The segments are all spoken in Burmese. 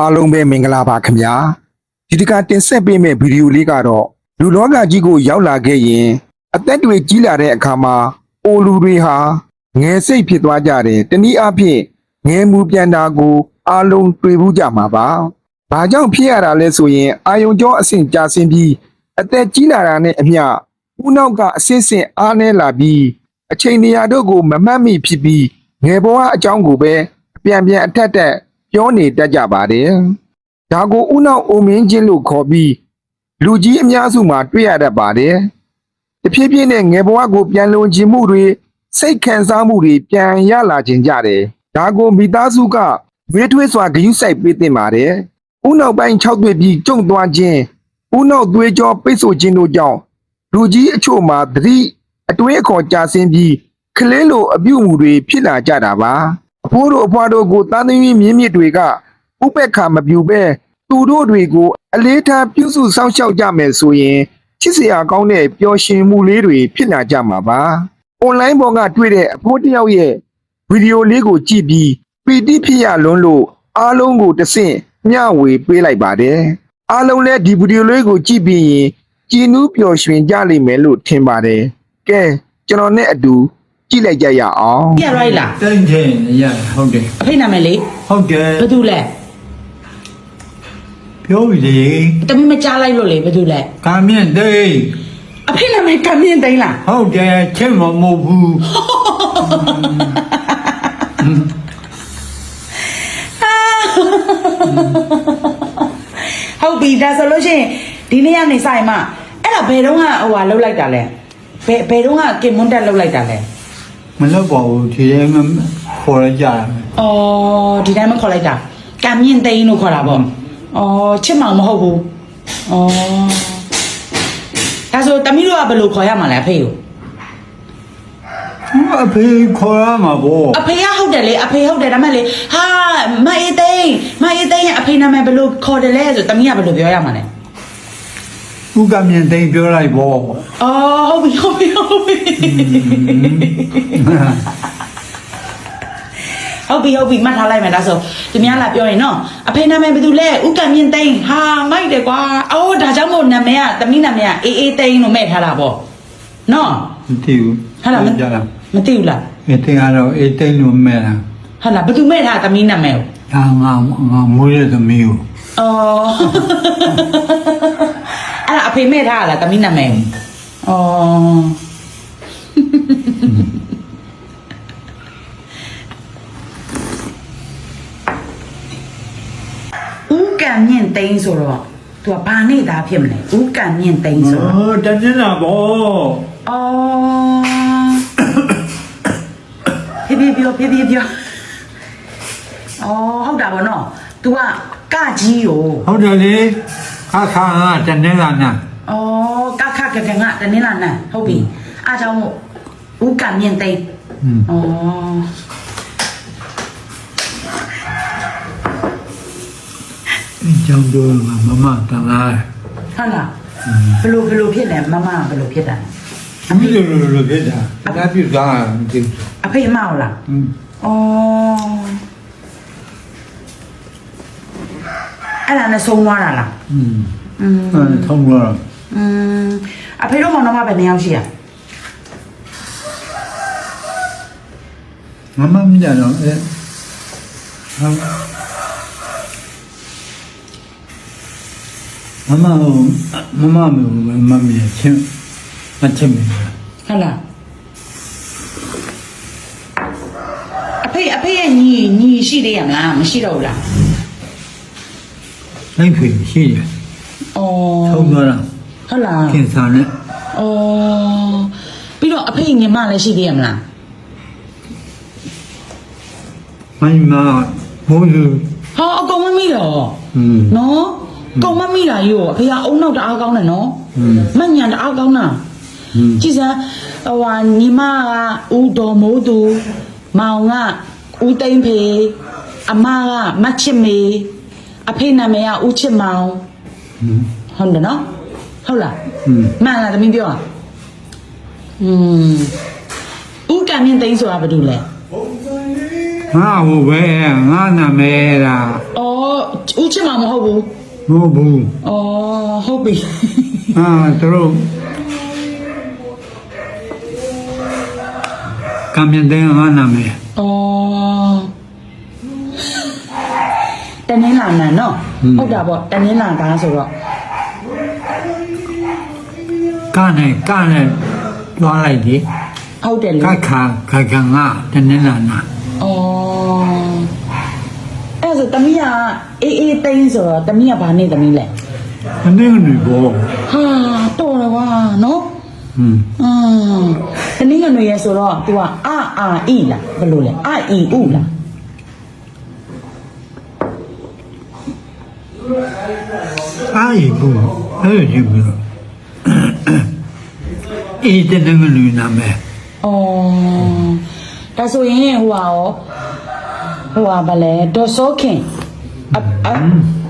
အားလုံးပဲမင်္ဂလာပါခင်ဗျာဒီတစ်ခါတင်ဆက်ပေးမယ့်ဗီဒီယိုလေးကတော့လူလောကကြီးကိုရောက်လာခဲ့ရင် အသက်တွေကြီးလာတဲ့အခါမှာအိုလူတွေဟာငယ်စိတ်ဖြစ်သွားကြတယ်တနည်းအားဖြင့်ငယ်မှုပြန်တာကို အားလုံးတွေ့ဘူးကြမှာပါဘာကြောင့်ဖြစ်ရတာလဲဆိုရင်အာယုံကြောအဆင့်ကြာဆင်းပြီးအသက်ကြီးလာတာနဲ့အမျှဦးနောက်ကအဆင့်ဆင့်အားနည်းလာပြီးအချိန်နေရာတို့ကိုမမှတ်မိဖြစ်ပြီးငယ်ဘဝအကြောင်းကိုပဲအပြန်ပြန်အထက်တက် ပြောနေတတ်ကြပါတယ်။ဒါကိုဦးနောက်အိုမင်းချင်းလို့ခေါ်ပြီးလူကြီးအများစုမှာတွေ့ရတတ်ပါတယ်။တဖြည်းဖြည်းနဲ့ငယ်ဘဝကိုပြန်လုံခြင်မှုတွေစိတ်ခံစားမှုတွေပြန်ရလာခြင်းကြတယ်။ဒါကိုမိသားစုကဝေးထွေးစွာဂရုစိုက်ပေးသင့်ပါတယ်။ဦးနောက်ပိုင်း၆တွေ့ပြီးကြုံသွားခြင်းဦးနောက်သွေးကြောပိတ်ဆို့ခြင်းတို့ကြောင့်လူကြီးအချို့မှာသတိအတွင်းအခေါ်ကြာဆင်းပြီးကလေးလိုအပြုအမူတွေဖြစ်လာကြတာပါ အဖိုးတို့အဖွားတို့ကိုသားသမီးမြင့်မြင့်တွေကဥပက္ခမပြူပဲသူတို့တွေကိုအလေးထားပြုစုစောင့်ရှောက်ကြမယ်ဆိုရင်ချစ်စရာကောင်းတဲ့ပျော်ရွှင်မှုလေးတွေဖြစ်လာကြမှာပါအွန်လိုင်းပေါ်ကတွေ့တဲ့အဖိုးတစ်ယောက်ရဲ့ဗီဒီယိုလေးကိုကြည့်ပြီးပီတိဖြစ်ရလွန်းလို့အားလုံးကိုတစ်ဆင့်မျှဝေပေးလိုက်ပါတယ်အားလုံးလည်းဒီဗီဒီယိုလေးကိုကြည့်ပြီးရင်ကြည်နူးပျော်ရွှင်ကြလိမ့်မယ်လို့ထင်ပါတယ်ကဲကျွန်တော်နဲ့အတူ ကြည့်လိုက်ကြရအောင်ပြရိုက်လားတိုင်းချင်းရဟုတ်တယ်အဖေနာမည်လေဟုတ်တယ်ဘယ်သူလဲပြောပြီလေတမီးမကြားလိုက်လို့လေဘယ်သူလဲကာမြင့်တိတ်အဖေနာမည်ကမြင့်သိန်းလားဟုတ်တယ်ချက်မမဟုတ်ဘူးဟုတ်ပြီဒါဆိုလို့ရှိရင်ဒီနေ့ကနေစရင်မအဲ့ဒါဘယ်တော့ကဟိုဟာလှုပ်လိုက်တာလဲဘယ်ဘယ်တော့ကကင်မွန်တက်လှုပ်လိုက်တာလဲ မလောက်ပါဘူးဒီထဲမှာခေါ်ရကြတယ်အော်ဒီတိုင်းမခေါ်လိုက်တာကမြင့်သိန်းလို့ခေါ်တာပေါ့အော်ချစ်မောင်မဟုတ်ဘူးအော်ဒါဆိုတမီးတို့ကဘယ်လိုခေါ်ရမှာလဲအဖေကိုအဖေခေါ်ရမှာပေါ့အဖေကဟုတ်တယ်လေအဖေဟုတ်တယ်ဒါမဲ့လေဟာမအေးသိန်းမအေးသိန်းရဲ့အဖေနာမည်ဘယ်လိုခေါ်တယ်လဲဆိုတမီးကဘယ်လိုပြောရမှာလဲ ဥကမြင့်တိတ်ပြောလိုက်ပေါ့အော်ဟုတ်ပြီဟုတ်ပြီဟုတ်ပြီဟုတ်ပြီဟုတ်ပြီမှတ်ထားလိုက်မယ်ဒါဆိုသူများလာပြောရင်နော်အဖေနာမည်ဘယ်သူလဲဥကံမြင့်သိန်းဟာမိုက်တယ်ကွာအော်ဒါကြောင့်မို့နာမည်ကတမီးနာမည်ကအေးအေးသိန်းလို့မဲ့ထားတာပေါ့နော်မသိဘူးဟာလားမကြလားမသိဘူးလားအတင်းကတော့အေးတိတ်လို့မဲ့လားဟာလားဘယ်သူမဲ့ထားတမီးနာမည်ကိုဒါငါငါမွေးရသမီးကို အော်အဲ့ဒါအဖေမဲ့ထားရလားတမီးနာမည်အော်ဦးကံမြင့်သိန်းဆိုတော့သူကဘာနဲ့သားဖြစ်မလဲဦးကံမြင့်သိန်းဆိုတော့ဟောတန်းနေတာပေါ့အော်ဖြည်းဖြည်းပြောဖြည်းဖြည်းပြောအော်ဟုတ်တာဗောနော် तू က ကကြီးကို ဟုတ်တယ်လေခါခါကတန်းနေတာနာ อ๋อกะขะกะกะงะตะนิลานันဟုတ်ပြီအားကြောင့်မို့ဦးကံမြင့်သိန်း อืม อ๋อ ကျောင်းတို့ကမမတလား ဟုတ်လားဘယ်လိုဘယ်လိုဖြစ်လဲမမဘယ်လိုဖြစ်တာလဲ အမေလိုလိုလိုဖြစ်တာဒါပြသားမသိဘူး အဖေအမဟုတ်လား อืม อ๋ အဲ့ဒါနဲ့ဆုံးသွားတာလား อืม อืม အဲထုံးတော့ อืมအဖေတို့မောင်နှမပဲနှစ်ယောက်ရှိရ မမမကြတော့အဲဟာမမမမမမမချင်းမချင်းမ ဟုတ်လားအဖေအဖေရဲ့ညီညီရှိသေးရမလားမရှိတော့ဘူးလား လိုက်ဖေရှိတယ် อ๋อ ထုံးတော့တာ ဟုတ်လား ကင်ဆာနဲ့ ။အော်ပြီးတော့အဖေညီမလည်းရှိသေးရမလား မင်းမမိုးလူ ။ဟာအကုန်မမိတော့ อืม နော်။ကုန်မမိတာယူအဖေကအုံနောက်တအားကောင်းတယ်နော် อืม ။မညံတအားကောင်းတာ อืม ။ကြည်စမ်းဟိုဟာညီမကဦးတော်မိုးသူမောင်ကဦးသိန်းဖေအမကမတ်ချစ်မေ အဖေနာမည်ကဦးချစ်မောင် อืม ဟုတ်တယ်နော်ဟုတ်လား อืม မှန်လားသမီးပြောอ่ะอืมဦးကံမြင့်သိန်းဆိုတာဘာလို့လဲ ငါဟိုပဲငါနာမည်လား အော်ဦးချစ်မှာမဟုတ်ဘူး မဟုတ်ဘူး အော်ဟုတ်ပြီ အာသူတို့ကံမြန်တဲ့ငါနာမည် အော် တနင်္လာနံနော်ဟုတ်တာပေါ့တနင်္လာကားဆိုတော့ ကနဲ့ကနဲ့တွားလိုက်ဒီ ဟုတ်တယ်လေ ကခါခါကငါတနေ့လာနာ အော်အဲ့ဒါဆိုတမီးကအေးအေးသိန်းဆိုတော့တမီးကဘာနေတမီးလဲ တနေ့ကနေဘော ဟာတော်တော့ကွာနော် ဟွန်း อืมတနည်းကနေရဆိုတော့ तू อ่ะအာအာအီလားဘယ်လိုလဲအာအီဥလား အားရဘူးအဲ့လိုကြည့်ပြီးတော့အေးတဲ့နေ့ကနေနာမည်ဩဒါဆိုရင်ဟိုဟာရောဟိုဟာဗလဲဒေါ်စောခင်အအ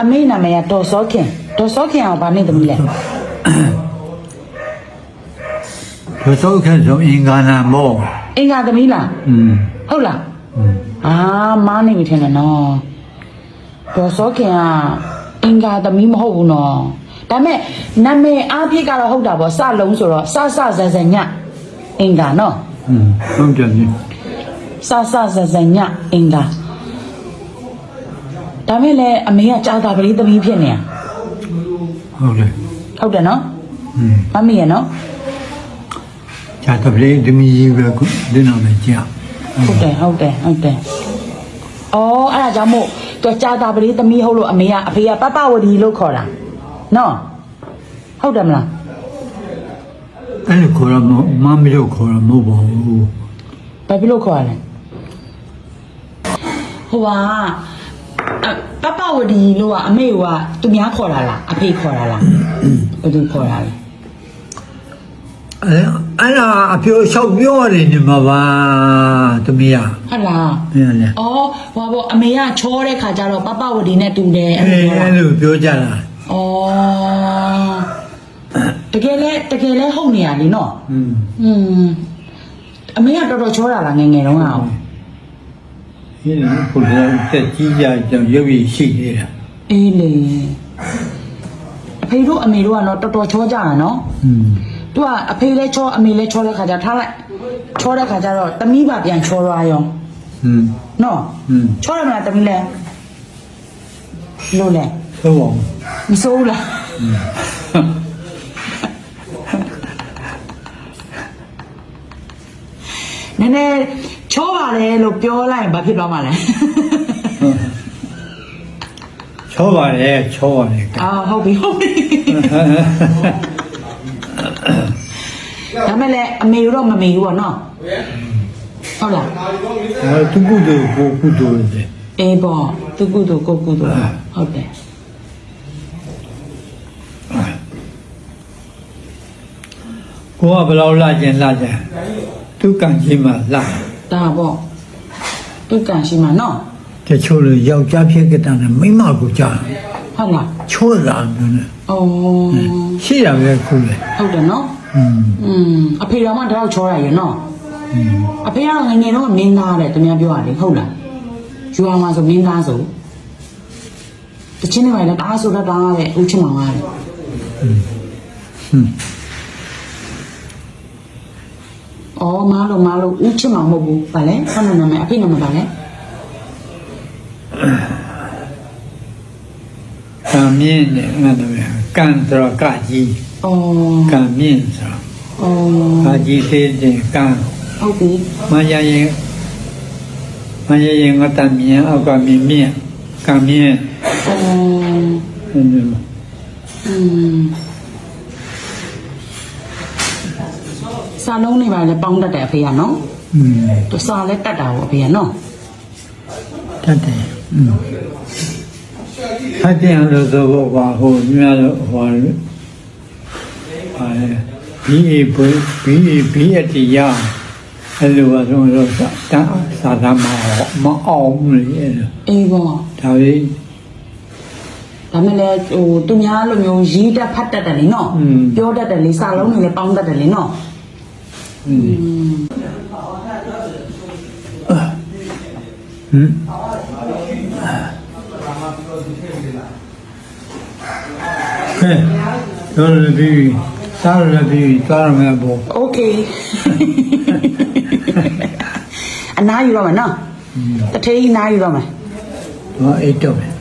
အမေနာမည်ကဒေါ်စောခင်ဒေါ်စောခင်ကဘာနေသမီးလဲသူသောက်ခက်ဆုံးအင်္ဂါနာမောအင်္ဂါသမီးလားอืมဟုတ်လားအာမားနေပြီထင်တယ်နော်ဒေါ်စောခင်က အင်္ဂါသမီးမဟုတ်ဘူးနော်ဒါပေမဲ့နာမည်အားဖြင့်ကတော့ဟုတ်တာပေါ့စလုံးဆိုတော့စစဇဇညအင်္ဂါနော် อืมဟုတ်တယ်နိ စစဇဇညအင်္ဂါဒါမဲ့လည်းအမေကကြာတာပလေးသမီးဖြစ်နေရ ဟုတ်တယ် ဟုတ်တယ်နော် อืม မမီးရနော် ဇာတပလေးဒမီကြီးပဲခုဒီနာမည်ကြာ ဟုတ်တယ်ဟုတ်တယ်ဟုတ်တယ်အော်အဲ့ဒါကြောင့်မို့ သူကြာတာပလေးသမီးဟုတ်လို့အမေကအဖေကပပဝတီလို့ခေါ်တာနော်ဟုတ်တယ်မလားအဲ့လိုခေါ်ရမမမလို့ခေါ်ရမဟုတ်ပါဘူးဘာဖြစ်လို့ခေါ်ရလဲဟိုကပပဝတီလို့ကအမေကသူများခေါ်တာလားအဖေခေါ်တာလားဘယ်သူခေါ်တာလဲ အဲ့အဲ့ဒါအပြောလျှောက်ပြောရတယ်ညီမပါသမီးရ ဟုတ်လား အဲ့လေ ။အော်ဟောဘောအမေကချောတဲ့ခါကျတော့ပပဝတီနဲ့တူတယ်အဲ့ အဲ့ လိုပြောတာ အဲ့လိုပြောကြတာ ။အော်တကယ်လဲတကယ်လဲဟုတ်နေရလीနော် อืม ။อืมအမေကတော်တော်ချောတာလားငယ်ငယ်တုန်းကအောင် ဒီလိုကိုယ်ကတက်ကြီးကြကြောင်ရုပ်ရည်ရှိနေတာ ။အေးလေအဖေတို့အမေတို့ကတော့တော်တော်ချောကြတာနော် อืม ။ तू ကအဖေလဲချောအမေလဲချောတဲ့ခါကျထားလိုက်ချောတဲ့ခါကျတော့တမီးပါပြန်ချောသွားရော อืม နော် อืม ချောတယ်မလားတမီးလဲလို့လဲ ဟုတ်ပါ မစိုးဘူးလား နည်းနည်းချောပါလေလို့ပြောလိုက်ရင်ဘာဖြစ်သွားမှာလဲ ချောပါတယ်ချောပါတယ် အာဟုတ်ပြီဟုတ်ပြီ ဒါမဲ့လည်းအမေတော့မမေဘူးပေါ့နော်ဟုတ်လားအဲသူကုသိုလ်ကိုကုသိုလ်တယ်အေးပေါ့သူကုသိုလ်ကိုကုသိုလ်ဟုတ်တယ်ကိုကဘယ်လောက်လာကျင်လာကျင်သူကံကြီးမှလာဒါပေါ့သူကန်ရှိမှာနော်တချို့လူယောက်ျားဖြစ်ကြတယ်မိန်းမကိုကြာ ဟုတ်လား ချောတာမျိုးနဲ့ အော် ရှိတာပဲခုလေ ဟုတ်တယ်နော် อืม อืมအဖေတော်မှတော့ချောရရနော်အဖေကငယ်ငယ်တော့မင်းသားတယ်တမန်ပြောရတယ်ဟုတ်လားယူအောင်မှာဆိုမင်းသားဆိုတချင်းနေပါလေတအားဆိုတော့တားပဲဦးချင်မောင်ရတယ် ဟွန်း အော်မားလို့မားလို့ဦးချင်မောင်မဟုတ်ဘူးဗာလဲဆန္ဒနာမယ်အဖေနာမည်ဗာလဲ ကံမြင့်နဲ့ငါတို့ကံဆိုတော့ကကြီး အော် ကံမြင့်ဆိုတော့ အော် ကကြီးသေးတယ်ကံ ဟုတ်ပြီ မရရင်မရရင်ငါတမြင်အောက်ကမြင်မြင့်ကံမြင့် အော် အဲ့လို อืมစာလုံးနေပါလေပေါင်းတတ်တယ်အဖေကနော် อืม သူစာလည်းတတ်တာပေါ့အဖေကနော် တတ်တယ်อืม ဟတ်တယ်လို့ဆိုဖို့ကဟိုမြတ်လို့ဟောလို့အဲဒီအေဘီဘီဘီအတီယာအဲ့လိုပါဆုံးတော့တန်စာသားမအောင်မအောင်ဘူးလေအဲ့လိုအေးပေါ့ဒါလေးဒါမှလည်းဟိုသူများလိုမျိုးရေးတတ်ဖတ်တတ်တယ်လေနော်ပြောတတ်တယ်လေစာလုံးတွေလည်းပေါင်းတတ်တယ်လေနော်ဟွန်း ဟမ်ကဲတော့လည်းပြီးစားလည်းပြီးစားရမယ်ပေါ့ โอเค အနားယူတော့မယ်နော်တထေးကြီးနားယူတော့မယ် တော့အိတ်တော့မယ်